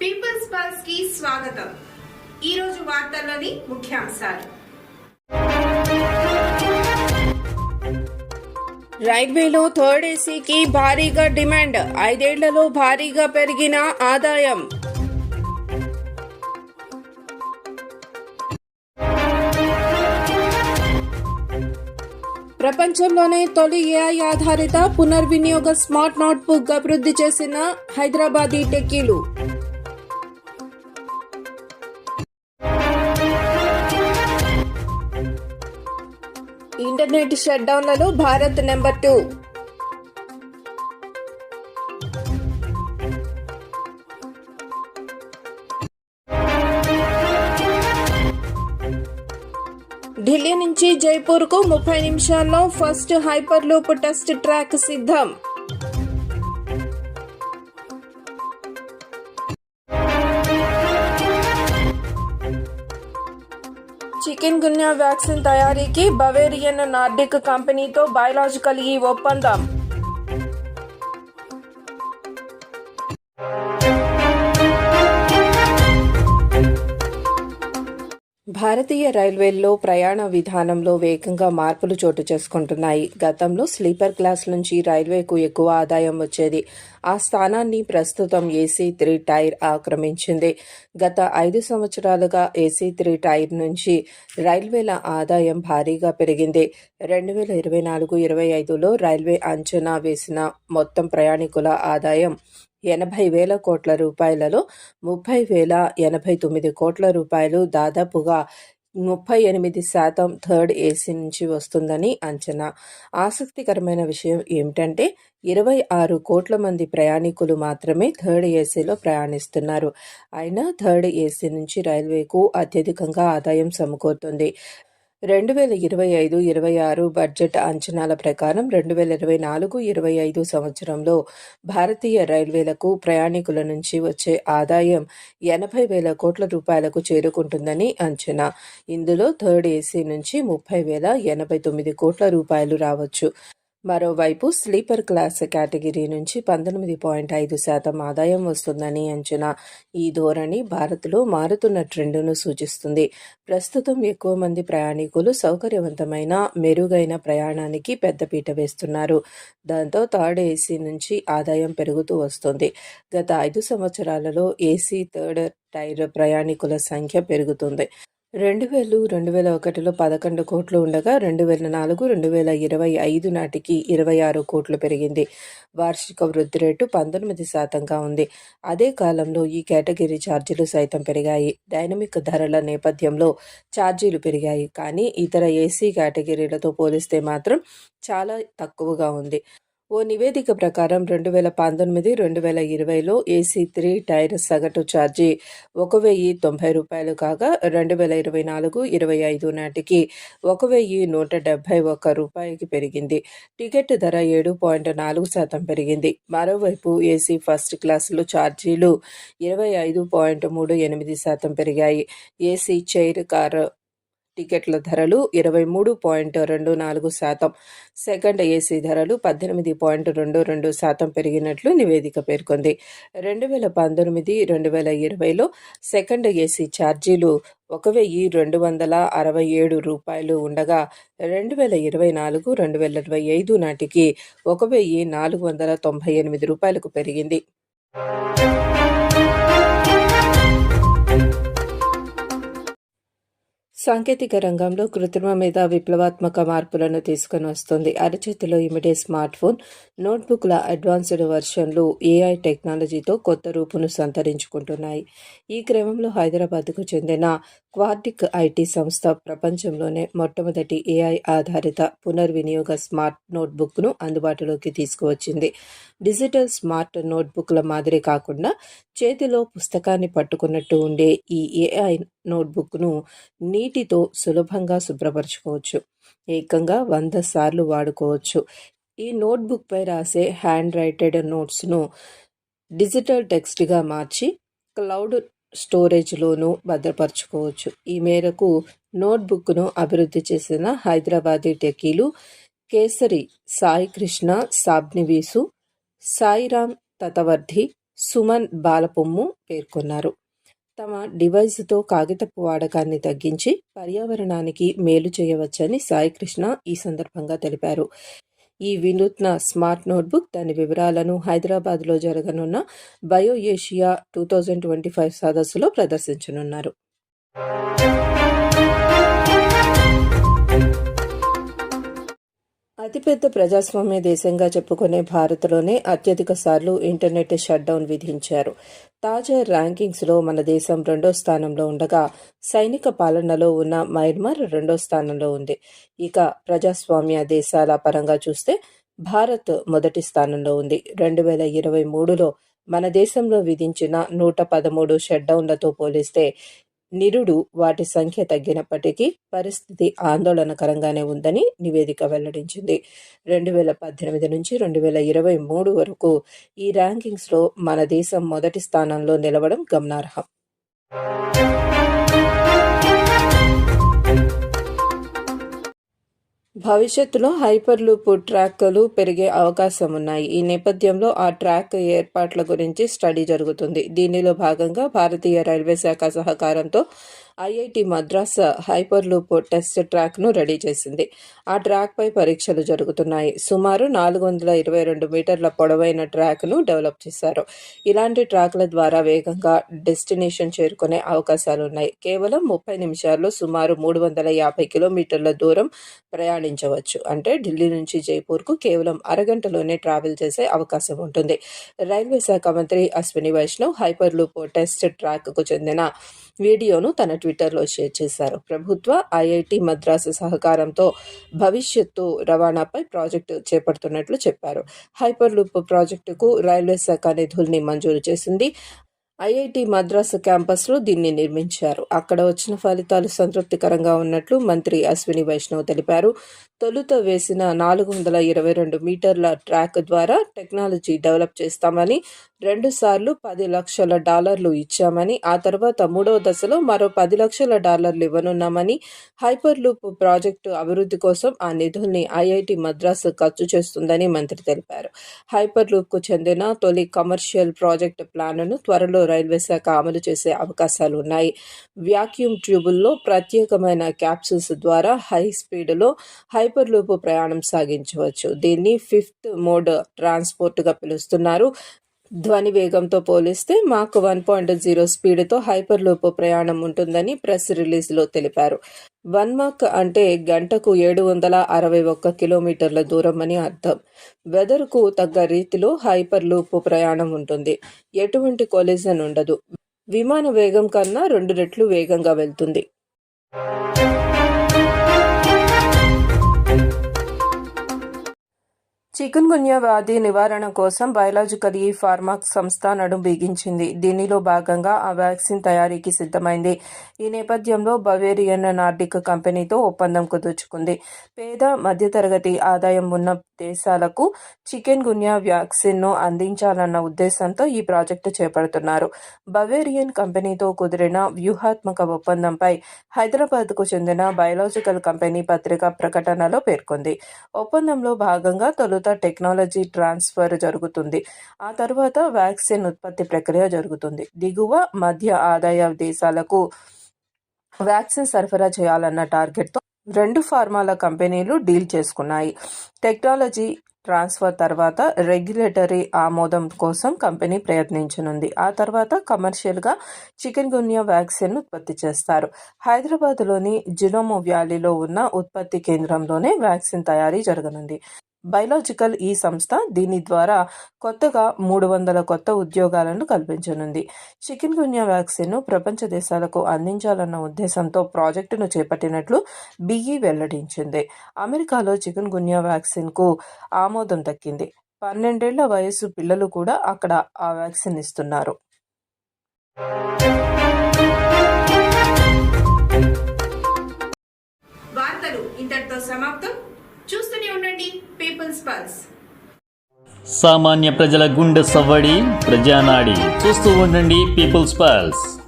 Peoples పల్స్కి స్వాగతం. ఈ రోజు వార్తల్లోని ముఖ్యాంశాలు. రైల్వేలో థర్డ్ ఏసీకి భారీగా డిమాండ్. ఐదేళ్ళలో భారీగా పెరిగిన ఆదాయం. ప్రపంచంలోనే తొలి ఏఐ ఆధారిత పునర్వినియోగ స్మార్ట్ నోట్బుక్ అభివృద్ధి చేసిన హైదరాబాదీ టెక్కీలు. ఇంటర్నెట్ షట్ డౌన్లలో భారత్ నెంబర్ టూ. ఢిల్లీ నుంచి జైపూర్కు ముప్పై నిమిషాల్లో first hyperloop test track సిద్ధం. చికెన్ గున్యా వ్యాక్సిన్ తయారీకి బవేరియన్ నార్డిక్ కంపెనీతో బయలాజికల్ ఈ ఒప్పందం. భారతీయ రైల్వేల్లో ప్రయాణ విధానంలో వేగంగా మార్పులు చోటు చేసుకుంటున్నాయి. గతంలో స్లీపర్ క్లాస్ నుంచి రైల్వేకు ఎక్కువ ఆదాయం వచ్చేది. ఆ స్థానాన్ని ప్రస్తుతం ఏసీ త్రీ టైర్ ఆక్రమించింది. గత ఐదు సంవత్సరాలుగా ఏసీ త్రీ టైర్ నుంచి రైల్వేల ఆదాయం భారీగా పెరిగింది. రెండు వేల ఇరవై నాలుగు ఇరవై ఐదులో రైల్వే అంచనా వేసిన మొత్తం ప్రయాణికుల ఆదాయం ఎనభై వేల కోట్ల రూపాయలలో ముప్పై వేల ఎనభై తొమ్మిది కోట్ల రూపాయలు దాదాపుగా ముప్పై ఎనిమిది శాతం థర్డ్ ఏసీ నుంచి వస్తుందని అంచనా. ఆసక్తికరమైన విషయం ఏమిటంటే ఇరవై ఆరు కోట్ల మంది ప్రయాణికులు మాత్రమే థర్డ్ ఏసీలో ప్రయాణిస్తున్నారు. అయినా థర్డ్ ఏసీ నుంచి రైల్వేకు అత్యధికంగా ఆదాయం సమకూరుతుంది. రెండు వేల ఇరవై ఐదు ఇరవై ఆరు బడ్జెట్ అంచనాల ప్రకారం రెండు వేల ఇరవై నాలుగు ఇరవై ఐదు సంవత్సరంలో భారతీయ రైల్వేలకు ప్రయాణికుల నుంచి వచ్చే ఆదాయం ఎనభై వేల కోట్ల రూపాయలకు చేరుకుంటుందని అంచనా. ఇందులో థర్డ్ ఏసీ నుంచి ముప్పై వేల ఎనభై తొమ్మిది కోట్ల రూపాయలు రావచ్చు. మరోవైపు స్లీపర్ క్లాస్ కేటగిరీ నుంచి పంతొమ్మిది పాయింట్ ఐదు శాతం ఆదాయం వస్తుందని అంచనా. ఈ ధోరణి భారత్లో మారుతున్న ట్రెండును సూచిస్తుంది. ప్రస్తుతం ఎక్కువ మంది ప్రయాణికులు సౌకర్యవంతమైన మెరుగైన ప్రయాణానికి పెద్దపీట వేస్తున్నారు. దాంతో థర్డ్ ఏసీ నుంచి ఆదాయం పెరుగుతూ వస్తుంది. గత ఐదు సంవత్సరాలలో ఏసీ థర్డ్ టైర్ ప్రయాణికుల సంఖ్య పెరుగుతుంది. రెండు వేలు రెండు వేల ఒకటిలో పదకొండు కోట్లు ఉండగా రెండు వేల నాలుగు రెండు వేల ఇరవై ఐదు నాటికి ఇరవై ఆరు కోట్లు పెరిగింది. వార్షిక వృద్ధి రేటు పంతొమ్మిది శాతంగా ఉంది. అదే కాలంలో ఈ కేటగిరీ ఛార్జీలు సైతం పెరిగాయి. డైనమిక్ ధరల నేపథ్యంలో ఛార్జీలు పెరిగాయి. కానీ ఇతర ఏసీ కేటగిరీలతో పోలిస్తే మాత్రం చాలా తక్కువగా ఉంది. ఓ నివేదిక ప్రకారం రెండు వేల పంతొమ్మిది రెండు వేల ఇరవైలో ఏసీ త్రీ టైర్ సగటు ఛార్జీ ఒక వెయ్యి తొంభై రూపాయలు కాగా రెండు వేల ఇరవై నాలుగు ఇరవై ఐదు నాటికి ఒక వెయ్యి నూట డెబ్బై ఒక్క రూపాయికి పెరిగింది. టికెట్ ధర ఏడు పాయింట్ నాలుగు శాతం పెరిగింది. మరోవైపు ఏసీ ఫస్ట్ క్లాసులో ఛార్జీలు ఇరవై ఐదు పాయింట్ మూడు ఎనిమిది శాతం పెరిగాయి. ఏసీ చైర్ కార్ టికెట్ల ధరలు ఇరవై మూడు పాయింట్ రెండు నాలుగు శాతం. సెకండ్ ఏసీ ధరలు పద్దెనిమిది పాయింట్ రెండు రెండు శాతం పెరిగినట్లు నివేదిక పేర్కొంది. రెండు వేల పంతొమ్మిది రెండు వేల ఇరవైలో సెకండ్ ఏసీ ఛార్జీలు ఒక వెయ్యి రెండు వందల అరవై ఏడు రూపాయలు ఉండగా రెండు వేల ఇరవై నాలుగు రెండు వేల ఇరవై ఐదు నాటికి ఒక వెయ్యి నాలుగు వందల తొంభై ఎనిమిది రూపాయలకు పెరిగింది. సాంకేతిక రంగంలో కృత్రిమ మీద విప్లవాత్మక మార్పులను తీసుకొని వస్తుంది. అరచేతిలో ఇమిడే స్మార్ట్ ఫోన్ నోట్బుక్ల అడ్వాన్స్డ్ వర్షన్లు ఏఐ టెక్నాలజీతో కొత్త రూపును సంతరించుకుంటున్నాయి. ఈ క్రమంలో హైదరాబాద్కు చెందిన క్వార్టిక్ ఐటీ సంస్థ ప్రపంచంలోనే మొట్టమొదటి ఏఐ ఆధారిత పునర్వినియోగ స్మార్ట్ నోట్బుక్ను అందుబాటులోకి తీసుకువచ్చింది. డిజిటల్ స్మార్ట్ నోట్బుక్ల మాదిరి కాకుండా చేతిలో పుస్తకాన్ని పట్టుకున్నట్టు ఉండే ఈ ఏఐ నోట్బుక్ను నీటితో సులభంగా శుభ్రపరచుకోవచ్చు. ఏకంగా వంద సార్లు వాడుకోవచ్చు. ఈ నోట్బుక్పై రాసే హ్యాండ్ రైటెడ్ నోట్స్ను డిజిటల్ టెక్స్ట్గా మార్చి క్లౌడ్ స్టోరేజ్లోనూ భద్రపరచుకోవచ్చు. ఈ మేరకు నోట్బుక్ను అభివృద్ధి చేసిన హైదరాబాదీ టెకీలు కేసరి సాయి కృష్ణ సాబ్నివీసు సాయిరామ్ తతవర్ధి సుమన్ బాలపొమ్ము పేర్కొన్నారు. తమ డివైస్తో కాగితపు వాడకాన్ని తగ్గించి పర్యావరణానికి మేలు చేయవచ్చని సాయికృష్ణ ఈ సందర్భంగా తెలిపారు. ఈ వినూత్న స్మార్ట్ నోట్బుక్ దాని వివరాలను హైదరాబాద్లో జరగనున్న bio Asia two thousand twenty five సదస్సులో ప్రదర్శించనున్నారు. అతిపెద్ద ప్రజాస్వామ్య దేశంగా చెప్పుకునే భారత్లోనే అత్యధిక సార్లు ఇంటర్నెట్ షట్డౌన్ విధించారు. తాజా ర్యాంకింగ్స్లో మన దేశం రెండో స్థానంలో ఉండగా సైనిక పాలనలో ఉన్న మయన్మార్ రెండో స్థానంలో ఉంది. ఇక ప్రజాస్వామ్య దేశాల పరంగా చూస్తే భారత్ మొదటి స్థానంలో ఉంది. రెండు వేల ఇరవై మూడులో మన దేశంలో విధించిన నూట పదమూడు షట్డౌన్లతో పోలిస్తే నిరుడు వాటి సంఖ్య తగ్గినప్పటికీ పరిస్థితి ఆందోళనకరంగానే ఉందని నివేదిక వెల్లడించింది. రెండు వేల పద్దెనిమిది నుంచి రెండు వేల ఇరవై మూడు వరకు ఈ ర్యాంకింగ్స్లో మన దేశం మొదటి స్థానంలో నిలవడం గమనార్హం. భవిష్యత్తులో హైపర్ లూప్ ట్రాక్లు పెరిగే అవకాశం ఉన్నాయి ఈ నేపథ్యంలో ఆ ట్రాక్ ఏర్పాట్ల గురించి స్టడీ జరుగుతుంది. దీనిలో భాగంగా భారతీయ రైల్వే శాఖ సహకారంతో ఐఐటి మద్రాస్ హైపర్లూప్ టెస్ట్ ట్రాక్ను రెడీ చేసింది. ఆ ట్రాక్పై పరీక్షలు జరుగుతున్నాయి. సుమారు నాలుగు వందల ఇరవై రెండు మీటర్ల పొడవైన ట్రాక్ను డెవలప్ చేశారు. ఇలాంటి ట్రాక్ల ద్వారా వేగంగా డెస్టినేషన్ చేరుకునే అవకాశాలు ఉన్నాయి కేవలం ముప్పై నిమిషాల్లో సుమారు మూడు వందల యాభై కిలోమీటర్ల దూరం ప్రయాణించవచ్చు. అంటే ఢిల్లీ నుంచి జైపూర్కు కేవలం అరగంటలోనే ట్రావెల్ చేసే అవకాశం ఉంటుంది. రైల్వే శాఖ మంత్రి అశ్విని వైష్ణవ్ హైపర్లూప్ టెస్ట్ ట్రాక్కు చెందిన వీడియోను తన ట్విట్టర్లో షేర్ చేశారు. ప్రభుత్వ ఐఐటి మద్రాసు సహకారంతో భవిష్యత్తు రవాణాపై ప్రాజెక్టు చేపడుతున్నట్లు చెప్పారు. హైపర్ లూప్ ప్రాజెక్టుకు రైల్వే శాఖ నిధుల్ని మంజూరు చేసింది. ఐఐటి మద్రాసు క్యాంపస్లో దీన్ని నిర్మించారు. అక్కడ వచ్చిన ఫలితాలు సంతృప్తికరంగా ఉన్నట్లు మంత్రి అశ్విని వైష్ణవ్ తెలిపారు. తొలుత వేసిన నాలుగు వందల ఇరవై రెండు మీటర్ల ట్రాక్ ద్వారా టెక్నాలజీ డెవలప్ చేస్తామని రెండుసార్లు పది లక్షల డాలర్లు ఇచ్చామని ఆ తర్వాత మూడవ దశలో మరో పది లక్షల డాలర్లు ఇవ్వనున్నామని హైపర్ లూప్ ప్రాజెక్టు అభివృద్ధి కోసం ఆ నిధుల్ని ఐఐటి మద్రాసు ఖర్చు చేస్తుందని మంత్రి తెలిపారు. హైపర్ లూప్కు చెందిన తొలి కమర్షియల్ ప్రాజెక్టు ప్లాన్ను త్వరలో రైల్వే శాఖ అమలు చేసే అవకాశాలు ఉన్నాయి. వ్యాక్యూమ్ ట్యూబుల్లో ప్రత్యేకమైన క్యాప్సూల్స్ ద్వారా హై స్పీడ్లో హైపర్ లూప్ ప్రయాణం సాగించవచ్చు. దీన్ని ఫిఫ్త్ మోడ్ ట్రాన్స్పోర్ట్గా పిలుస్తున్నారు. ధ్వని వేగంతో పోలిస్తే మాక్ వన్ పాయింట్ జీరో స్పీడ్తో హైపర్ లూప్ ప్రయాణం ఉంటుందని ప్రెస్ రిలీజ్లో తెలిపారు. వన్ మాక్ అంటే గంటకు ఏడు వందల అరవై ఒక్క కిలోమీటర్ల దూరం అని అర్థం. వెదర్కు తగ్గ రీతిలో హైపర్ లూప్ ప్రయాణం ఉంటుంది. ఎటువంటి కొలిజన్ ఉండదు. విమాన వేగం కన్నా రెండు రెట్లు వేగంగా వెళ్తుంది. చికెన్ గున్యా వ్యాధి నివారణ కోసం బయలాజికల్ ఈ ఫార్మాక్ సంస్థ నడుం బిగించింది. దీనిలో భాగంగా ఆ వ్యాక్సిన్ తయారీకి సిద్ధమైంది. ఈ నేపథ్యంలో బవేరియన్ నార్డిక్ కంపెనీతో ఒప్పందం కుదుర్చుకుంది. పేద మధ్యతరగతి ఆదాయం ఉన్న దేశాలకు చికెన్ గున్యా వ్యాక్సిన్ను అందించాలన్న ఉద్దేశంతో ఈ ప్రాజెక్టు చేపడుతున్నారు. బవేరియన్ కంపెనీతో కుదిరిన వ్యూహాత్మక ఒప్పందంపై హైదరాబాద్కు చెందిన బయలాజికల్ కంపెనీ పత్రిక ప్రకటనలో పేర్కొంది. ఒప్పందంలో భాగంగా తొలుత టెక్నాలజీ ట్రాన్స్ఫర్ జరుగుతుంది. ఆ తర్వాత వ్యాక్సిన్ ఉత్పత్తి ప్రక్రియ జరుగుతుంది. దిగువ మధ్య ఆదాయ దేశాలకు వ్యాక్సిన్ సరఫరా చేయాలన్న టార్గెట్తో రెండు ఫార్మాల కంపెనీలు డీల్ చేసుకున్నాయి. టెక్నాలజీ ట్రాన్స్ఫర్ తర్వాత రెగ్యులేటరీ ఆమోదం కోసం కంపెనీ ప్రయత్నించనుంది. ఆ తర్వాత కమర్షియల్గా చికెన్ గున్యా వ్యాక్సిన్ ఉత్పత్తి చేస్తారు. హైదరాబాద్లోని జినోమో వ్యాలీలో ఉన్న ఉత్పత్తి కేంద్రంలోనే వ్యాక్సిన్ తయారీ జరగనుంది. బయలాజికల్ ఈ సంస్థ దీని ద్వారా కొత్తగా మూడు వందల కొత్త ఉద్యోగాలను కల్పించనుంది. చికెన్ గున్యా వ్యాక్సిన్ను ప్రపంచ దేశాలకు అందించాలన్న ఉద్దేశంతో ప్రాజెక్టును చేపట్టినట్లు బిఈ వెల్లడించింది. అమెరికాలో చికెన్ గున్యా వ్యాక్సిన్కు ఆమోదం దక్కింది. పన్నెండేళ్ళ వయసు పిల్లలు కూడా అక్కడ ఆ వ్యాక్సిన్ ఇస్తున్నారు. వార్తలు ఇంతటితో సమాప్తం. చూస్తూనే ఉండండి పీపుల్స్ పల్స్ సామాన్య ప్రజల గుండె సవ్వడి ప్రజానాడి. చూస్తూ ఉండండి పీపుల్స్ పల్స్